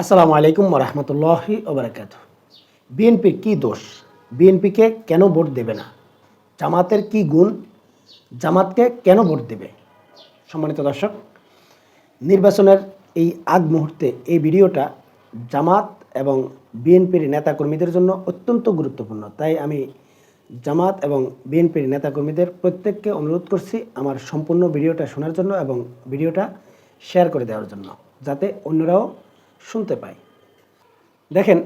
আসসালামু আলাইকুম রহমতুল্লাহি ওবরাকাত বিএনপির কী দোষ? বিএনপিকে কেন ভোট দেবে না? জামাতের কি গুণ? জামাতকে কেন ভোট দেবে? সম্মানিত দর্শক, নির্বাচনের এই আগ মুহূর্তে এই ভিডিওটা জামাত এবং বিএনপির নেতাকর্মীদের জন্য অত্যন্ত গুরুত্বপূর্ণ। তাই আমি জামাত এবং বিএনপির নেতাকর্মীদের প্রত্যেককে অনুরোধ করছি আমার সম্পূর্ণ ভিডিওটা শোনার জন্য এবং ভিডিওটা শেয়ার করে দেওয়ার জন্য, যাতে অন্যরাও শুনতে পায় দেখেন,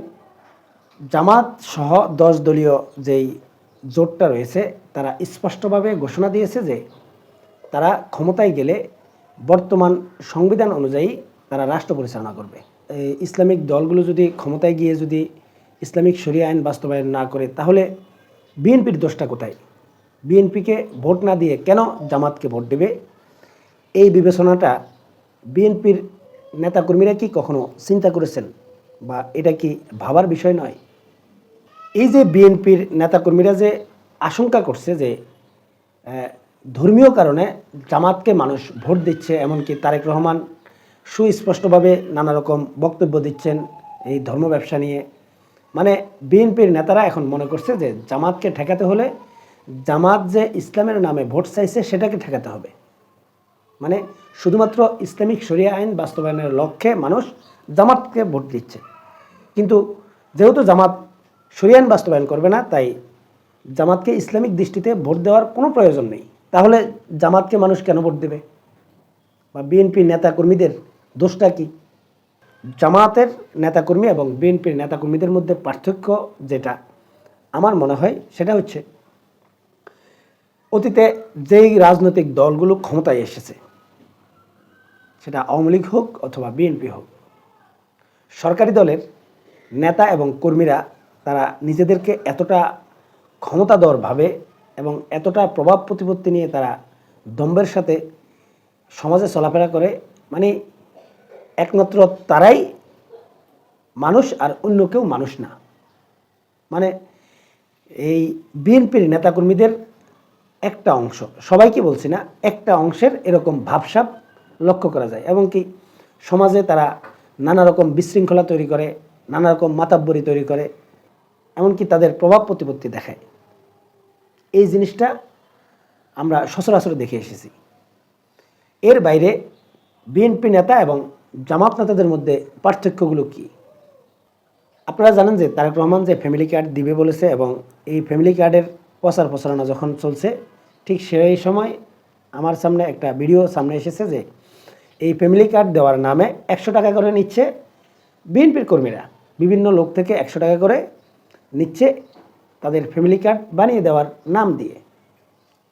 জামাত সহ দশ দলীয় যেই জোটটা রয়েছে, তারা স্পষ্টভাবে ঘোষণা দিয়েছে যে তারা ক্ষমতায় গেলে বর্তমান সংবিধান অনুযায়ী তারা রাষ্ট্র পরিচালনা করবে। ইসলামিক দলগুলো যদি ক্ষমতায় গিয়ে যদি ইসলামিক শরিয়া আইন বাস্তবায়ন না করে, তাহলে বিএনপির দোষটা কোথায়? বিএনপিকে ভোট না দিয়ে কেন জামাতকে ভোট দেবে? এই বিবেচনাটা বিএনপির নেতাকর্মীরা কি কখনো চিন্তা করেছেন? বা এটা কি ভাবার বিষয় নয়? এই যে বিএনপির নেতাকর্মীরা যে আশঙ্কা করছে যে ধর্মীয় কারণে জামাতকে মানুষ ভোট দিচ্ছে, এমনকি তারেক রহমান সুস্পষ্টভাবে নানা রকম বক্তব্য দিচ্ছেন এই ধর্ম ব্যবসা নিয়ে। মানে বিএনপির নেতারা এখন মনে করছে যে, জামাতকে ঠেকাতে হলে জামাত যে ইসলামের নামে ভোট চাইছে, সেটাকে ঠেকাতে হবে। মানে শুধুমাত্র ইসলামিক শরিয়া আইন বাস্তবায়নের লক্ষ্যে মানুষ জামাতকে ভোট দিচ্ছে। কিন্তু যেহেতু জামাত শরিয়া আইন বাস্তবায়ন করবে না, তাই জামাতকে ইসলামিক দৃষ্টিতে ভোট দেওয়ার কোনো প্রয়োজন নেই। তাহলে জামাতকে মানুষ কেন ভোট দেবে? বা বিএনপি নেতাকর্মীদের দোষটা কি? জামাতের নেতাকর্মী এবং বিএনপির নেতাকর্মীদের মধ্যে পার্থক্য যেটা, আমার মনে হয় সেটা হচ্ছে অতীতে যেই রাজনৈতিক দলগুলো ক্ষমতায় এসেছে সেটা আওয়ামী লীগ হোক অথবা বিএনপি হোক। সরকারি দলের নেতা এবং কর্মীরা তারা নিজেদেরকে এতটা ক্ষমতাধর ভাবে এবং এতটা প্রভাব প্রতিপত্তি নিয়ে তারা দম্বের সাথে সমাজে চলাফেরা করে মানে একমাত্র তারাই মানুষ আর অন্য কেউ মানুষ না। মানে এই বিএনপির নেতাকর্মীদের একটা অংশ, সবাইকে বলছি না, একটা অংশের এরকম ভাবসাব লক্ষ্য করা যায় এবং কি সমাজে তারা নানা রকম বিশৃঙ্খলা তৈরি করে, নানা রকম মাতাব্বরি তৈরি করে, এমনকি তাদের প্রভাব প্রতিপত্তি দেখায়। এই জিনিসটা আমরা সচরাচর দেখে এসেছি। এর বাইরে বিএনপি নেতা এবং জামাত নেতাদের মধ্যে পার্থক্যগুলো কি? আপনারা জানেন যে তারেক রহমান যে ফ্যামিলি কার্ড দিবে বলেছে এবং এই ফ্যামিলি কার্ডের প্রচার প্রচারণা যখন চলছে, ঠিক সেই সময় আমার সামনে একটা ভিডিও সামনে এসেছে যে এই ফ্যামিলি কার্ড দেওয়ার নামে একশো টাকা করে নিচ্ছে বিএনপির কর্মীরা। বিভিন্ন লোক থেকে একশো টাকা করে নিচ্ছে তাদের ফ্যামিলি কার্ড বানিয়ে দেওয়ার নাম দিয়ে।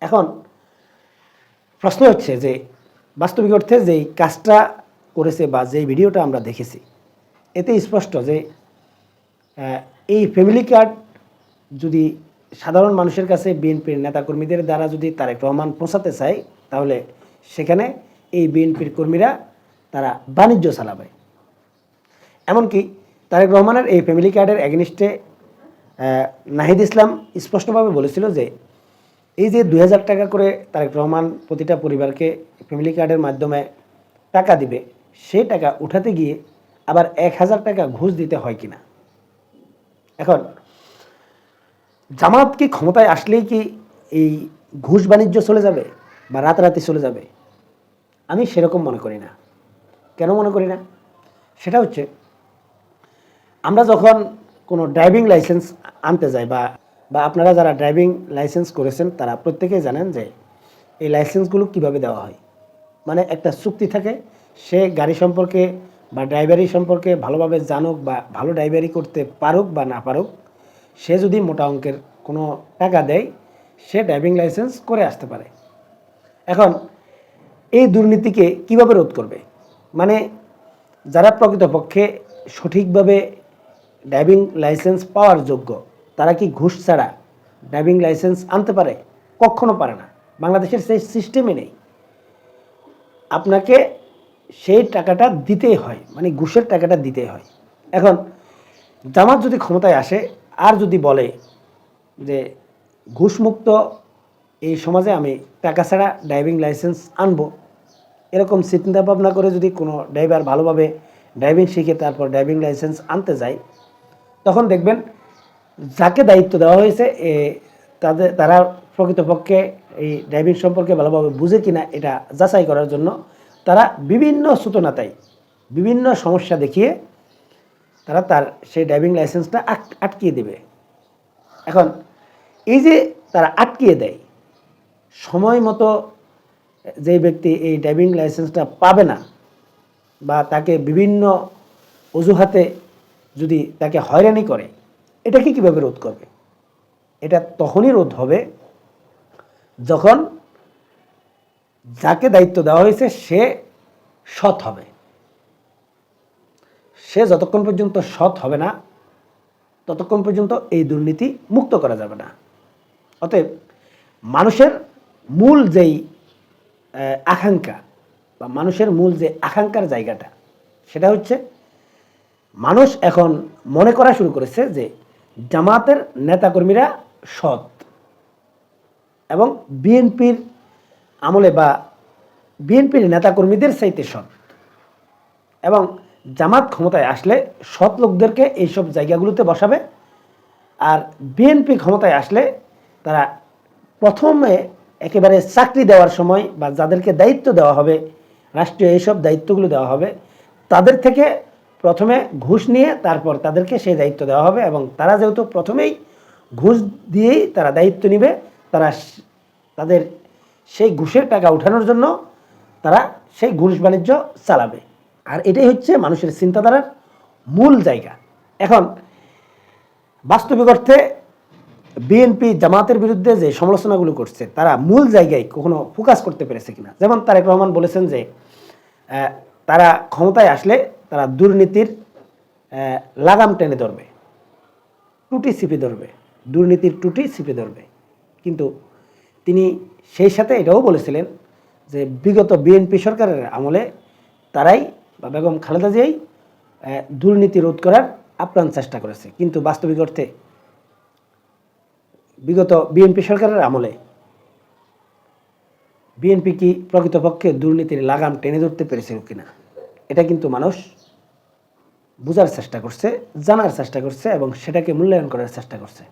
এখন প্রশ্ন হচ্ছে যে, বাস্তবিক অর্থে যেই কাজটা করেছে বা যেই ভিডিওটা আমরা দেখেছি, এতে স্পষ্ট যে এই ফ্যামিলি কার্ড যদি সাধারণ মানুষের কাছে বিএনপির নেতাকর্মীদের দ্বারা যদি তারেক রহমান পৌঁছাতে চায়, তাহলে সেখানে এই বিএনপির কর্মীরা তারা বাণিজ্য চালাবে। এমনকি তারেক রহমানের এই ফ্যামিলি কার্ডের এগেনিস্টে নাহিদ ইসলাম স্পষ্টভাবে বলেছিল যে, এই যে দুই হাজার টাকা করে তারেক রহমান প্রতিটা পরিবারকে ফ্যামিলি কার্ডের মাধ্যমে টাকা দিবে সেই টাকা উঠাতে গিয়ে আবার এক হাজার টাকা ঘুষ দিতে হয় কিনা? এখন জামাত কি ক্ষমতায় আসলেই কি এই ঘুষ বাণিজ্য চলে যাবে বা রাতারাতি চলে যাবে? আমি সেরকম মনে করি না। কেন মনে করি না? সেটা হচ্ছে, আমরা যখন কোনো ড্রাইভিং লাইসেন্স আনতে যাই বা বা আপনারা যারা ড্রাইভিং লাইসেন্স করেছেন, তারা প্রত্যেকেই জানেন যে, এই লাইসেন্সগুলো কীভাবে দেওয়া হয়। মানে একটা চুক্তি থাকে, সে গাড়ি সম্পর্কে বা ড্রাইভারি সম্পর্কে ভালোভাবে জানুক বা ভালো ড্রাইভারি করতে পারুক বা না পারুক, সে যদি মোটা অঙ্কের কোনো টাকা দেয়, সে ড্রাইভিং লাইসেন্স করে আসতে পারে। এখন এই দুর্নীতিকে কীভাবে রোধ করবে? মানে যারা প্রকৃতপক্ষে সঠিকভাবে ড্রাইভিং লাইসেন্স পাওয়ার যোগ্য, তারা কি ঘুষ ছাড়া ড্রাইভিং লাইসেন্স আনতে পারে? কখনো পারে না। বাংলাদেশের সেই সিস্টেমে নেই। আপনাকে সেই টাকাটা দিতেই হয়। মানে ঘুষের টাকাটা দিতেই হয়। এখন জামাত যদি ক্ষমতায় আসে, আর যদি বলে যে ঘুষমুক্ত এই সমাজে আমি টাকা ছাড়া ড্রাইভিং লাইসেন্স আনব এরকম চিন্তা ভাবনা করে যদি কোনো ড্রাইভার ভালোভাবে ড্রাইভিং শিখে তারপর ড্রাইভিং লাইসেন্স আনতে যায়, তখন দেখবেন যাকে দায়িত্ব দেওয়া হয়েছে, এ তাদের, তারা প্রকৃতপক্ষে এই ড্রাইভিং সম্পর্কে ভালোভাবে বুঝে কিনা এটা যাচাই করার জন্য তারা বিভিন্ন সূচনাতায় বিভিন্ন সমস্যা দেখিয়ে তারা তার সেই ড্রাইভিং লাইসেন্সটা আটকিয়ে দেবে। এখন এই যে তারা আটকিয়ে দেয়, সময় মতো যে ব্যক্তি এই ড্রাইভিং লাইসেন্সটা পাবে না বা তাকে বিভিন্ন অজুহাতে যদি তাকে হয়রানি করে এটাকে কীভাবে রোধ করবে? এটা তখনই রোধ হবে যখন যাকে দায়িত্ব দেওয়া হয়েছে সে সৎ হবে। সে যতক্ষণ পর্যন্ত সৎ হবে না, ততক্ষণ পর্যন্ত এই দুর্নীতি মুক্ত করা যাবে না। অতএব মানুষের মূল যেই আকাঙ্ক্ষা বা মানুষের মূল যে আকাঙ্ক্ষার জায়গাটা, সেটা হচ্ছে মানুষ এখন মনে করা শুরু করেছে যে জামাতের নেতাকর্মীরা সৎ এবং বিএনপির আমলে বা বিএনপির নেতাকর্মীদের চাইতে সৎ এবং জামাত ক্ষমতায় আসলে সৎ লোকদেরকে এইসব জায়গাগুলোতে বসাবে। আর বিএনপি ক্ষমতায় আসলে তারা প্রথমে একেবারে চাকরি দেওয়ার সময় বা যাদেরকে দায়িত্ব দেওয়া হবে, রাষ্ট্রীয় এইসব দায়িত্বগুলো দেওয়া হবে, তাদের থেকে প্রথমে ঘুষ নিয়ে তারপর তাদেরকে সেই দায়িত্ব দেওয়া হবে এবং তারা যেহেতু প্রথমেই ঘুষ দিয়েই তারা দায়িত্ব নিবে, তারা তাদের সেই ঘুষের টাকা উঠানোর জন্য তারা সেই ঘুষ বাণিজ্য চালাবে। আর এটাই হচ্ছে মানুষের চিন্তাধারার মূল জায়গা। এখন, বাস্তবিক অর্থে বিএনপি জামাতের বিরুদ্ধে যে সমালোচনাগুলো করছে, তারা মূল জায়গায় কখনো ফোকাস করতে পেরেছে কিনা? যেমন তারেক রহমান বলেছেন যে তারা ক্ষমতায় আসলে তারা দুর্নীতির লাগাম টেনে ধরবে। টুটি চিপে ধরবে। দুর্নীতির টুটি চিপে ধরবে। কিন্তু তিনি সেই সাথে এটাও বলেছিলেন যে, বিগত বিএনপি সরকারের আমলে তারাই বা বেগম খালেদা জিয়াই দুর্নীতি রোধ করার আপ্রাণ চেষ্টা করেছে। কিন্তু বাস্তবিক অর্থে বিগত বিএনপি সরকারের আমলে। বিএনপি কি প্রকৃতপক্ষে দুর্নীতির লাগাম টেনে ধরতে পেরেছিল কিনা? এটা কিন্তু মানুষ বোঝার চেষ্টা করছে, জানার চেষ্টা করছে এবং সেটাকে মূল্যায়ন করার চেষ্টা করছে।